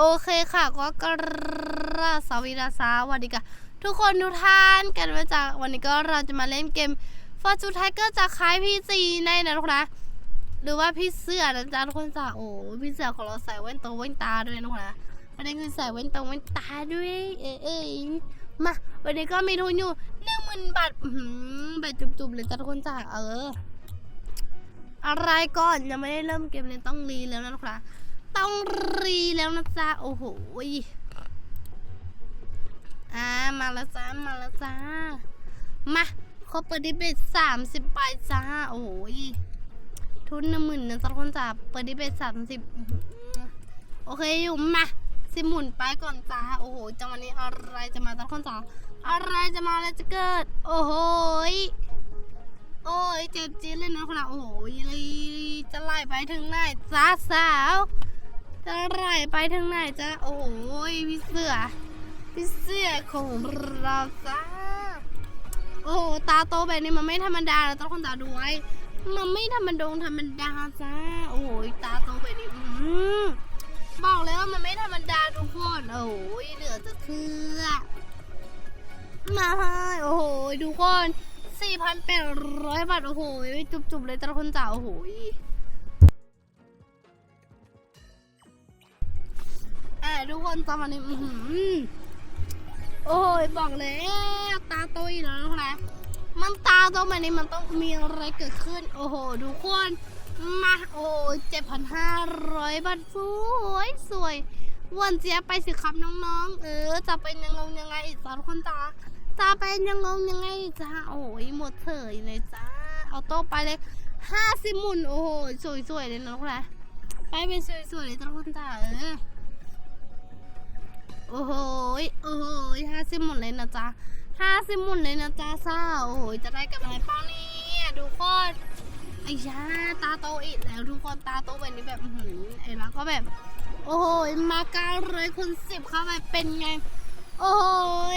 โอเคค่ะก็กราสวัสดีนะสวัสดีค่ะทุกคนทุกท่านกันมาจากวันนี้ก็เราจะมาเล่นเกม Fortune Tiger จากค่ายพี่ซีในนะทุกคนนะหรือว่าพี่เสื้อนะจ๊ะทุกคนจ้าโอ้พี่เสื้อของเราใส่แว่นตรงแว่นตาด้วยนะทุกนนะประเด็นคือใส่แว่นตรงแว่นตาด้วยเอ้ยเอ้ยมาวันนี้ก็มีทุนอยู่หนึ่งหมื่นบาทอื้อหือแบจุบๆเลยจ้ะทุกคนจ้าเออ อะไรก่อนยังไม่ได้เริ่มเกมเลยต้องรีแล้วนะทุกคนนะ ต้องรีแล้วนะจ๊ะ โอ้โหอ่ามาแล้วจ้า มาแล้วจ้า มาครบเปิดดิเบตสามสิบใบจ้า โอ้โหทุนหนึ่งหมื่นนะจ๊ะคนจ้าเปิดดิเบตสามสิบโอเคอยู่มาสิหมุนไปก่อนจ้า โอ้โหจังหวะนี้อะไรจะมาจ๊ะคนจ้าอะไรจะมาอะไรจะเกิด โอ้โหยโอ้ยเจ็บจี๊ดเลยนะคนละโอ้โหยจะไล่ไปถึงไหนจ้าสาว จะไล่ไปถึงไหนจ้าโอ้ยพี่เสือพี่เสือของเราจ้าโอ้ตาโตแบบนี้มันไม่ธรรมดานะต้องคนตาดูไว้มันไม่ธรรมดงธรรมดาจ้าโอ้โหตาโตแบบนี้อบอกเลยว่ามันไม่ธรรมดาทุกคนโอ้โหเหลือจะเชื่อมาให้โอ้โหทุกคน4,800บาทโอ้โหจุบๆเลยแต่ละคนจ๋าโอ้โห ทุกคนตอนนี้อือหือโอ้ยบอกแล้วตาโตอีกแล้วนะมันตาโตแบบนี้มันต้องมีอะไรเกิดขึ้น โอ้โหทุกคนมาโอ้ยเจ็ดพันห้าร้อยบาทสวยสวยวันเจียไปสิครับน้องๆ เออ จะเป็นยังไงยังไงอีกจ้าทุกคนจ้าจะเป็นยังไงยังไงจ้าโอ้ยหมดเถยเลยจ้าเอาโต๊ะไปเลยห้าสิบหมุนโอ้โหสวยๆเลยนะทุกคนนะไปเป็นสวยๆเลยจ้าทุกคนจ้าเออ โอ้โหโอ้โหห้าสิบหมดเลยนะจ๊ะห้าสิบหมดเลยนะจ๊ะซ่าโอ้โหจะได้กับอะไรเปล่าเนี่ยทุกคนไอ้ยาตาโตอีกแล้วทุกคนตาโตแบบนี้แบบหือไอ้แล้วก็แบบ โอ้โหมาเก้าร้อยคูณสิบเข้าไปเป็นไง โอ้โห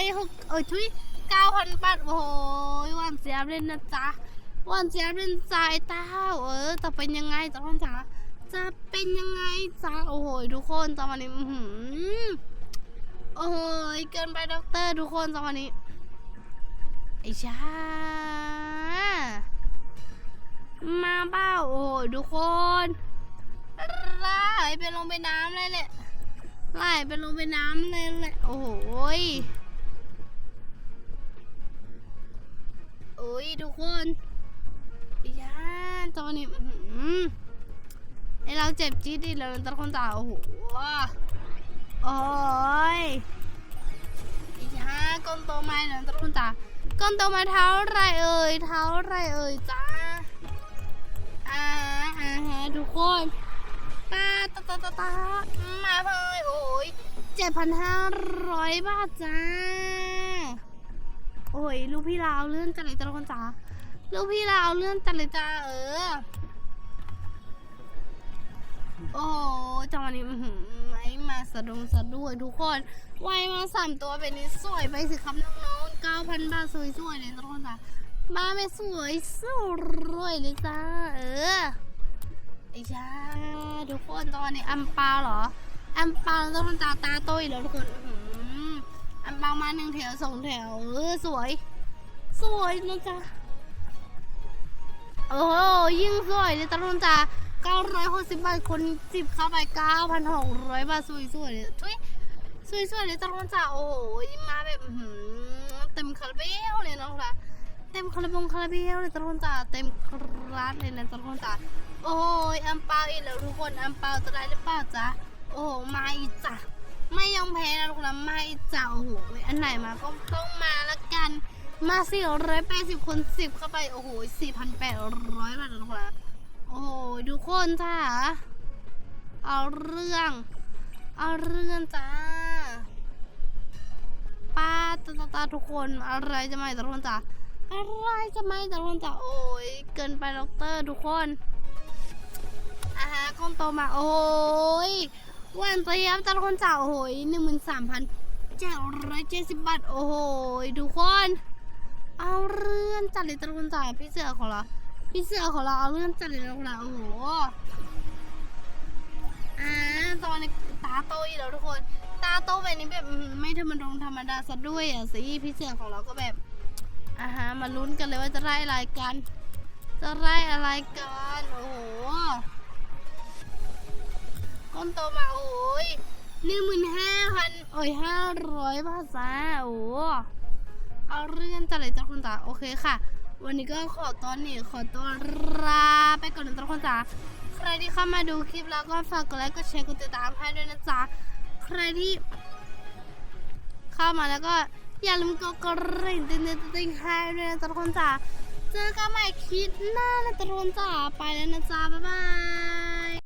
ยหกเอ้ยทุยเก้าพันบาทโอ้โหวานเสียบเลยนะจ๊ะวานเสียบเป็นใจเต้าเออจะเป็นยังไงจ๊ะพ่อจ๋าจะเป็นยังไงจ๊ะโอ้โหทุกคนตอนนี้หือ โอ้ยเกินไปด็อกเตอร์ทุกคนจังหวะนี้ ไอ้ชามาเป้าโอ้ยทุกคนไล่ไปลงไปน้ำเลยแหละไล่ไปลงไปน้ำเลยแหละโอ้ยโอ้ยทุกคนไอ้ชาจังหวะนี้อื้อหือไอเราเจ็บจี๊ดดิเราตะคนตาโอ้โหโอ้ย นึ่งตรุ่นจ้าก้นโตมาเท่าไรเอ่ยเท่าไรเอ่ยจ้าอ่าอ่าฮะทุกคนตาตาตาตาตามาเลยโอ้ยเจ็ดพันห้าร้อยบาทจ้า โอ้ยลูกพี่ลาวเลื่อนจัดเลยจ้าทุกคนจ้าลูกพี่ลาวเลื่อนจัดเลยจ้าเออโอ้จังหวะนี้ไม่มาสะดุงสะด้วยทุกคนวายมาสามตัวเป็นนี้สวยไปสิครับน้อง เก้าพันบาทสวยๆเลยทุกคนจ้ะมาไม่สวยสวยเลยจ้าเออไอ้ชาทุกคนตอนนี้อัมปาเหรออัมปาทุกคนตาตาโตอีกแล้วทุกคนอัมปามาหนึ่งแถวสองแถวเออสวย สวยนะจ๊ะโอ้โหยิ่งสวยเลยตะลุนจ้า960บาทคนจิบเข้าไป9,600บาทสวยๆเลยทุย สวยๆเลยตะลุนจ้าโอ้โหมาแบบอื้อหือเต็มคาราเบลเลยนะคะเต็มคาราบงคาราเบลเลยตะลุนจ้าเต็มคราสเลยนะตะลุนจ้าโอ้ยอัมเปาอีกแล้วทุกคนอัมเปาจะได้หรือเปล่าจ๊ะโอ้มาอีกจ้ะไม่ยอมแพ้นะทุกคนมาอีกจ้ะโอ้โหอันไหนมาก็ต้องมาละกัน มาสี่ร้อยแปดสิบคนสิบเข้าไปโอ้โหสี่พันแปดร้อยบาทนะทุกคนโอ้โหทุกคนจ้าเอาเรื่อง เอาเรื่องจ้า ตาตาตาทุกคนอะไรจะไม่ทุกคนจ้าอะไรจะไม่ทุกคนจ้าโอ้ยเกินไปด็อกเตอร์ทุกคนอ่าฮะคนโตมาโอ้ยวันเตียบจ้าทุนจ้าโอ้โหนึ่งหมื่นสามพันเจ็ดร้อยเจ็ดสิบบาทโอ้โหทุกคน เอาเรื่องจัดเลยตะลุนจ่าพี่เสือของเราพี่เสือของเราเอาเรื่องจัดเลยตะลุนโอ้โหอ่าตอนนี้ตาโตอีกแล้วทุกคน ตาโตแบบนี้แบบไม่ธรรมดงธรรมดาซะด้วยอะสิพี่เสียงของเราก็แบบอ่าฮะมาลุ้นกันเลยว่าจะได้อะไรกัน จะได้อะไรกันโอ้โหก้นโตมาโอ้ยหนึ่งหมื่นห้าพันโอ้ยห้าร้อยบาทจ้าโอ้โหเอาเรื่องจะเลยจ้าคุณตาโอเคค่ะ วันนี้ก็ขอตอนนี้ขอตัวลาไปก่อนนะทุกคนจ๋าใครที่เข้ามาดูคลิปแล้วก็ฝากกดไลค์กดแชร์กดติดตามให้ด้วยนะจ๊ะ ใครที่เข้ามาแล้วก็อย่าลืมกดกระดิ่งติ๊งติ๊งติ๊งให้ด้วยนะจ๊ะทุกคนจ้าเจอกันใหม่คลิปหน้านะจ๊ะทุกคนจ้าไปแล้วนะจ้าบ๊ายบาย